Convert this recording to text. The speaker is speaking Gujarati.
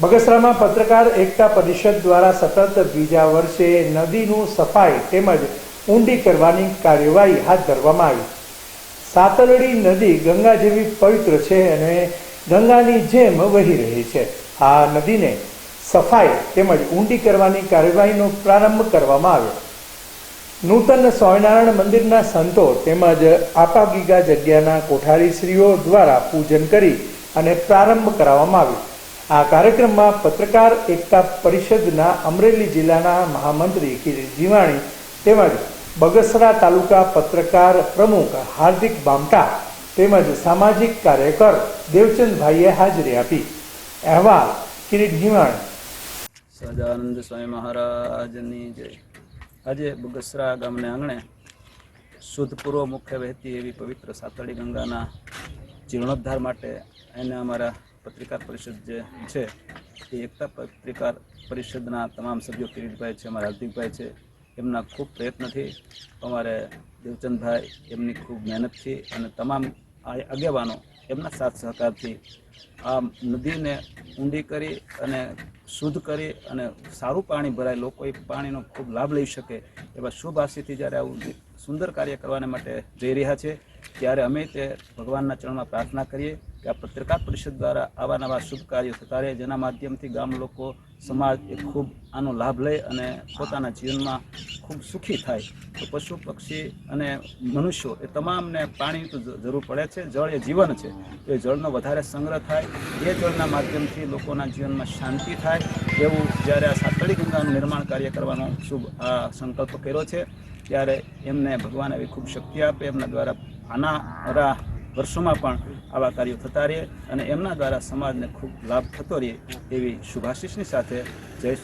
બગસરામાં પત્રકાર એકતા પરિષદ દ્વારા સતત બીજા વર્ષે નદીનું સફાઈ તેમજ ઊંડી કરવાની કાર્યવાહી હાથ ધરવામાં આવી. સાતલડી નદી ગંગા જેવી પવિત્ર છે અને ગંગાની જેમ વહી રહી છે. આ નદીને સફાઈ તેમજ ઊંડી કરવાની કાર્યવાહીનો પ્રારંભ કરવામાં આવ્યો. નૂતન સ્વામિનારાયણ મંદિરના સંતો તેમજ આપાગીગા જગ્યાના કોઠારીશ્રીઓ દ્વારા પૂજન કરી અને પ્રારંભ કરાવવામાં આવ્યો. આ કાર્યક્રમમાં પત્રકાર એકતા પરિષદના અમરેલી જિલ્લાના મહામંત્રી કિરીટ જીવાણી તેમજ બગસરા તાલુકા પત્રકાર પ્રમુખ હાર્દિક બામટા તેમજ સામાજિક કાર્યકર દેવચંદભાઈએ હાજરી આપી. અહેવાલ કિરીટ જીવાણી. સહજાનંદ સ્વામી મહારાજની જય આજે બગસરા ગામને આંગણે શુદ્ધ પૂર્વ મુખ્ય વહેતી એવી પવિત્ર સાતડી ગંગાના જીર્ણોદ્ધાર માટે એને અમારા પત્રિકાર પરિષદ જે છે, એ એકતા પત્રિકાર પરિષદના તમામ સભ્યો કિરીટભાઈ છે, અમારા હાર્દિકભાઈ છે, એમના ખૂબ પ્રયત્નથી અમારે દેવચંદભાઈ એમની ખૂબ મહેનતથી અને તમામ આગેવાનો એમના સાથ સહકારથી આ નદીને ઊંડી કરી અને શુદ્ધ કરી અને સારું પાણી ભરાય, લોકો એ પાણીનો ખૂબ લાભ લઈ શકે એવા શુભ આશીથી જ્યારે આવું સુંદર કાર્ય કરવાને માટે જઈ રહ્યા છે, ત્યારે અમે તે ભગવાનના ચરણમાં પ્રાર્થના કરીએ. કે આ પત્રકાર પરિષદ દ્વારા આવા નવા શુભ કાર્યો થતા રહે. જેના માધ્યમથી ગામ લોકો, સમાજ એ ખૂબ આનો લાભ લે અને પોતાના જીવનમાં ખૂબ સુખી થાય. તો પશુ, પક્ષી અને મનુષ્યો એ તમામને પાણી તો જરૂર પડે છે. જળ એ જીવન છે. એ જળનો વધારે સંગ્રહ થાય. એ જળના માધ્યમથી લોકોના જીવનમાં શાંતિ થાય. એવું જ્યારે આ સાતળી ગંગાનું નિર્માણ કાર્ય કરવાનો શુભ આ સંકલ્પ કર્યો છે, ત્યારે એમને ભગવાન એવી ખૂબ શક્તિ આપે. એમના દ્વારા આનારા વર્ષોમાં પણ આવા કાર્યો થતા રહે અને એમના દ્વારા સમાજને ખૂબ લાભ થતો રહે એવી શુભાશીષની સાથે જય